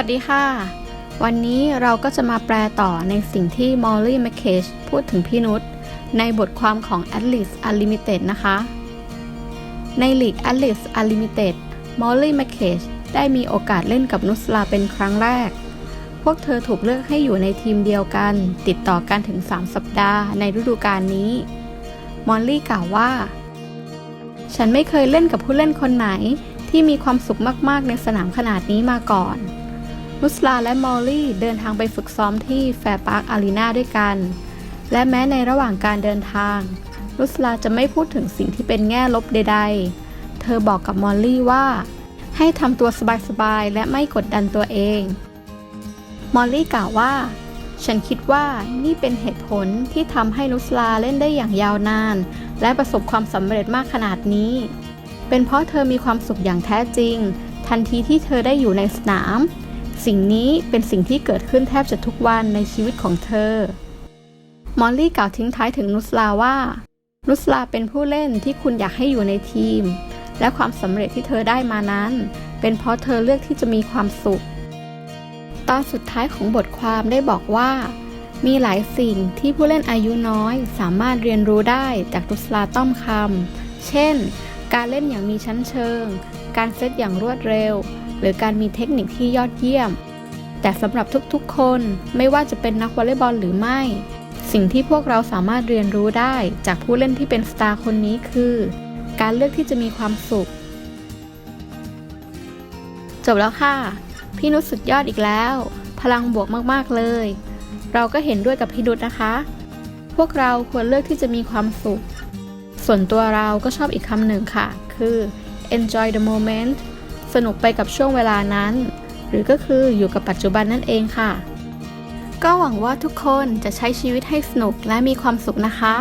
วัสดีค่ะ วันนี้เราก็จะมาแปลต่อในสิ่งที่มอลลี่แมคเคชพูดถึงพี่นุชในบทความของ Atlas Unlimited นะคะ ในลีก Atlas Unlimited มอลลี่แมคเคชได้มีโอกาสเล่นกับนุสลาเป็นครั้งแรก พวกเธอถูกเลือกให้อยู่ในทีมเดียวกัน ติดต่อกันถึง 3 สัปดาห์ในฤดูกาลนี้ มอลลี่กล่าวว่า ฉันไม่เคยเล่นกับผู้เล่นคนไหนที่มีความสุขมาก ๆ ในสนามขนาดนี้มาก่อน นุสลาและมอลลี่เดินทางไปฝึกซ้อมที่แฟร์พาร์คอารีนาด้วยกัน และแม้ในระหว่างการเดินทางนุสลาจะไม่พูดถึงสิ่งที่เป็นแง่ลบใด ๆ เธอบอกกับมอลลี่ว่า ให้ทำตัวสบายๆ และไม่กดดันตัวเอง มอลลี่กล่าวว่า ฉันคิดว่านี่เป็นเหตุผลที่ทำให้นุสลาเล่นได้อย่างยาวนาน และประสบความสำเร็จมากขนาดนี้ เป็นเพราะเธอมีความสุขอย่างแท้จริง ทันทีที่เธอได้อยู่ในสนาม สิ่งนี้เป็นสิ่งที่เกิดขึ้นแทบจะทุกวันในชีวิตของเธอ มอลลี่กล่าวทิ้งท้ายถึงนุสลาว่า นุสลาเป็นผู้เล่นที่คุณอยากให้อยู่ในทีม และความสำเร็จที่เธอได้มานั้น เป็นเพราะเธอเลือกที่จะมีความสุข ตอนสุดท้ายของบทความได้บอกว่า มีหลายสิ่งที่ผู้เล่นอายุน้อย สามารถเรียนรู้ได้จากนุสลาต้อมคำเช่น การเล่นอย่างมีชั้นเชิง การเซตอย่างรวดเร็ว รือการมีเทคนิคที่ยอดเยี่ยม แต่สำหรับทุกๆ คนไม่ว่าจะเป็นนักวอลเลย์บอลหรือไม่ สิ่งที่พวกเราสามารถเรียนรู้ได้จากผู้เล่นที่เป็นสตาร์คนนี้คือ การเลือกที่จะมีความสุข จบแล้วค่ะ พี่นุชสุดยอดอีกแล้ว พลังบวกมากๆเลย เราก็เห็นด้วยกับพี่นุชนะคะ พวกเราควรเลือกที่จะมีความสุข ส่วนตัวเราก็ชอบอีกคำหนึ่งค่ะ คือ enjoy the moment สนุกไปกับช่วงเวลานั้น หรือก็คืออยู่กับปัจจุบันนั่นเองค่ะ ก็หวังว่าทุกคนจะใช้ชีวิตให้สนุกและมีความสุขนะคะ